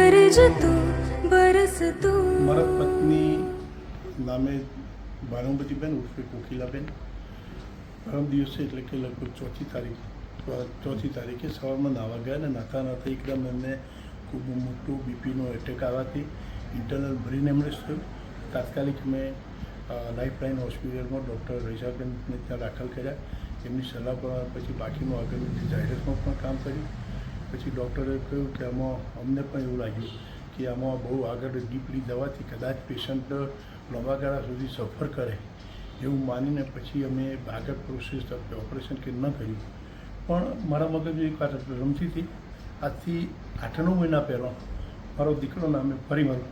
કરજતો બરસતો મારા પત્ની નામે ભાનુમતીબેન, ઉર્ફે કોકિલાબેન. પરમ દિવસે એટલે કે લગભગ ચોથી તારીખ ચોથી તારીખે સવારમાં નાવા ગયા અને નાતા નાતા એકદમ એમને ખૂબ મોટું બીપીનો એટેક આવવાથી ઇન્ટરનલ બ્રેન એમરેજ થયું. તાત્કાલિક મેં લાઇફલાઇન હોસ્પિટલમાં ડૉક્ટર રૈસાબેનને ત્યાં દાખલ કર્યા. એમની સલાહ પર પછી બાકીનું આગળની જાહેરાતમાં પણ કામ કર્યું. પછી ડૉક્ટરે કહ્યું કે આમાં અમને પણ એવું લાગ્યું કે આમાં બહુ આગળ ડીપલી દવાથી કદાચ પેશન્ટ લાંબા ગાળા સુધી સફર કરે એવું માનીને પછી અમે આગળ પ્રોસેસ ઓપરેશન કે ન કર્યું. પણ મારા મગજ એક વાત રમતી હતી. આજથી આઠ નવ મહિના પહેલાં મારો દીકરો નામે ફરી મારો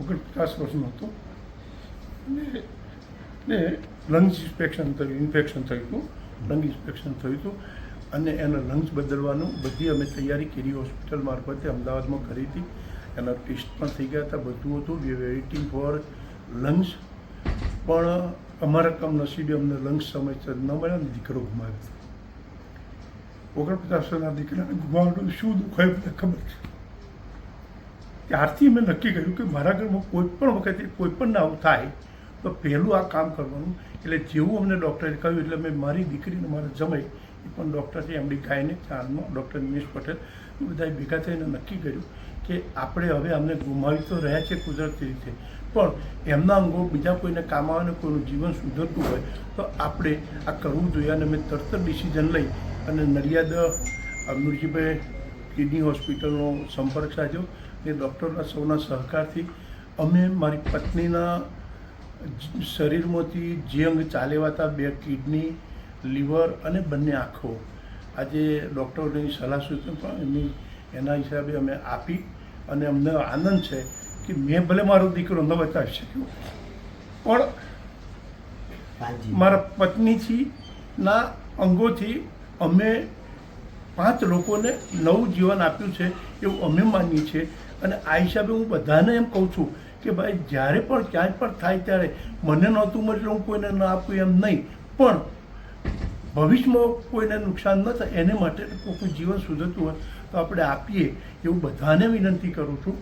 ઓગણપચાસ વર્ષનો હતો. અને ને લંગ્સ ઇન્સ્પેક્શન થયું ઇન્ફેક્શન થયું હતું. લંગ ઇન્સ્પેક્શન થયું હતું અને એના લંગ્સ બદલવાનું. બધી અમે તૈયારી કરી હોસ્પિટલ મારફતે અમદાવાદમાં કરી હતી. એના ટેસ્ટ પણ થઈ ગયા હતા. બધું હતું. વી વેઇટિંગ ફોર લંગ્સ પણ અમારા કમનસીબે અમને લંગ્સ સમયસર ન મળ્યા અને દીકરો ગુમાવ્યો. હતો ઓગણપચાસ વર્ષના દીકરાને ગુમાવવાનું શું દુઃખ હોય ખબર છે. ત્યારથી મેં નક્કી કર્યું કે મારા ઘરમાં કોઈ પણ વખતે કોઈ પણ આવું થાય તો પહેલું આ કામ કરવાનું, એટલે જેવું અમને ડૉક્ટરે કહ્યું, એટલે મેં મારી દીકરીને મારા જમાઈ. એ પણ ડૉક્ટર છે, એમડી ગાયને હાલમાં ડૉક્ટર નિમેશ પટેલ. બધાએ ભેગા થઈને નક્કી કર્યું કે આપણે હવે અમને ગુમાવી તો રહ્યા છે કુદરતી રીતે. પણ એમના અંગો બીજા કોઈને કામ આવે ને કોઈનું જીવન સુધરતું હોય, તો આપણે આ કરવું જોઈએ અને મેં તરત ડિસિઝન લઈ અને નડિયાદ અમીરજીભાઈ કિડની હોસ્પિટલનો સંપર્ક સાધ્યો. એ ડૉક્ટરના સૌના સહકારથી અમે મારી પત્નીના શરીરમાંથી જે અંગ ચાલેવાતા બે કિડની લીવર અને બંને આંખો. આજે ડૉક્ટરોની સલાહ સૂચન પણ એમની એના હિસાબે અમે આપી અને અમને આનંદ છે કે મેં ભલે મારો દીકરો ન બચાવી શક્યો પણ મારા પત્નીથી ના અંગોથી અમે પાંચ લોકોને નવું જીવન આપ્યું છે એવું અમે માનીએ છીએ. અને આ હિસાબે હું બધાને એમ કહું છું કે ભાઈ જ્યારે પણ ક્યાંય પણ થાય ત્યારે મને નહોતું મળ્યું, હું કોઈને ન આપું એમ નહીં. પણ ભવિષ્યમાં કોઈને નુકસાન ન થાય, એને માટે કોઈનું જીવન સુધરતું હોય તો આપણે આપીએ એવું બધાને વિનંતી કરું છું.